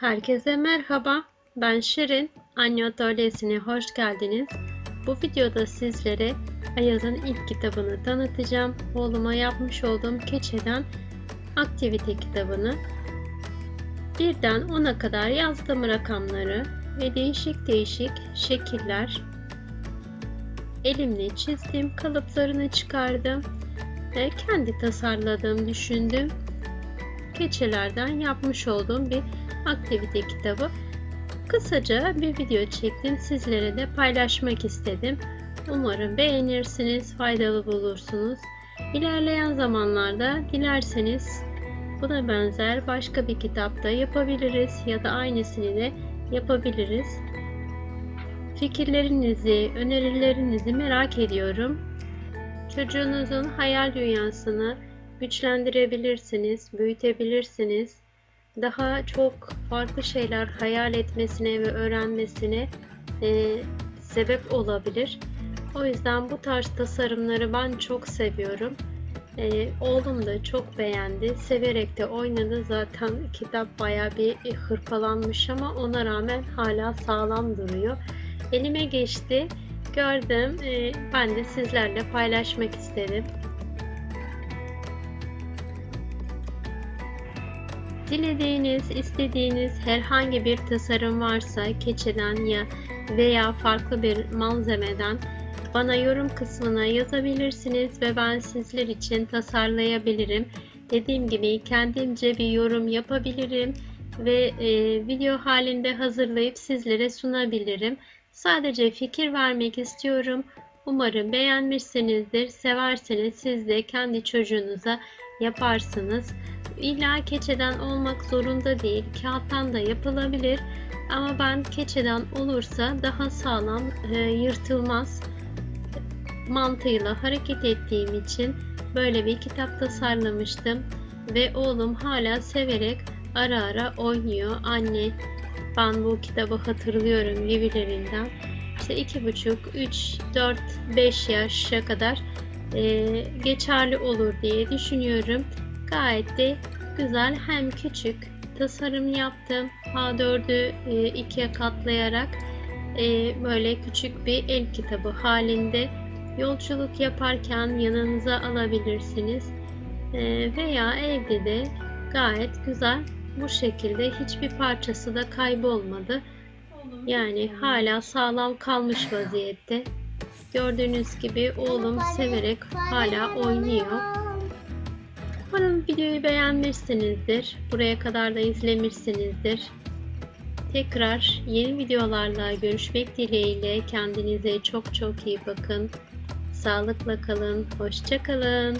Herkese merhaba. Ben Şirin. Anne Atölyesi'ne hoş geldiniz. Bu videoda sizlere Ayaz'ın ilk kitabını tanıtacağım. Oğluma yapmış olduğum keçeden aktivite kitabını. Birden 10'a kadar yazdığım rakamları ve değişik değişik şekiller elimle çizdim. Kalıplarını çıkardım. Ve kendi tasarladığım, düşündüğüm keçelerden yapmış olduğum bir aktivite kitabı. Kısaca bir video çektim. Sizlere de paylaşmak istedim. Umarım beğenirsiniz, faydalı bulursunuz. İlerleyen zamanlarda dilerseniz buna benzer başka bir kitapta yapabiliriz ya da aynısını da yapabiliriz. Fikirlerinizi, önerilerinizi merak ediyorum. Çocuğunuzun hayal dünyasını güçlendirebilirsiniz, büyütebilirsiniz. Daha çok farklı şeyler hayal etmesine ve öğrenmesine e, sebep olabilir. O yüzden bu tarz tasarımları ben çok seviyorum. E, oğlum da çok beğendi. Severek de oynadı. Zaten kitap baya bir hırpalanmış ama ona rağmen hala sağlam duruyor. Elime geçti. Gördüm. E, ben de sizlerle paylaşmak istedim. Dilediğiniz, istediğiniz herhangi bir tasarım varsa keçeden ya veya farklı bir malzemeden bana yorum kısmına yazabilirsiniz ve ben sizler için tasarlayabilirim. Dediğim gibi kendimce bir yorum yapabilirim ve e, video halinde hazırlayıp sizlere sunabilirim. Sadece fikir vermek istiyorum. Umarım beğenmişsinizdir. Severseniz siz de kendi çocuğunuza yaparsınız. İlla keçeden olmak zorunda değil. Kağıttan da yapılabilir. Ama ben keçeden olursa daha sağlam, e, yırtılmaz mantığıyla hareket ettiğim için böyle bir kitap tasarlamıştım. Ve oğlum hala severek ara ara oynuyor. Anne ben bu kitabı hatırlıyorum gibilerinden. İşte iki buçuk, üç, dört, beş yaşa kadar e, geçerli olur diye düşünüyorum. Gayet de güzel hem küçük tasarım yaptım. A4'ü e, ikiye katlayarak e, böyle küçük bir el kitabı halinde yolculuk yaparken yanınıza alabilirsiniz. E, veya evde de gayet güzel bu şekilde hiçbir parçası da kaybolmadı. Yani hala sağlam kalmış vaziyette. Gördüğünüz gibi oğlum severek hala oynuyor. Umarım videoyu beğenmişsinizdir. Buraya kadar da izlemişsinizdir. Tekrar yeni videolarla görüşmek dileğiyle kendinize çok çok iyi bakın. Sağlıkla kalın. Hoşça kalın.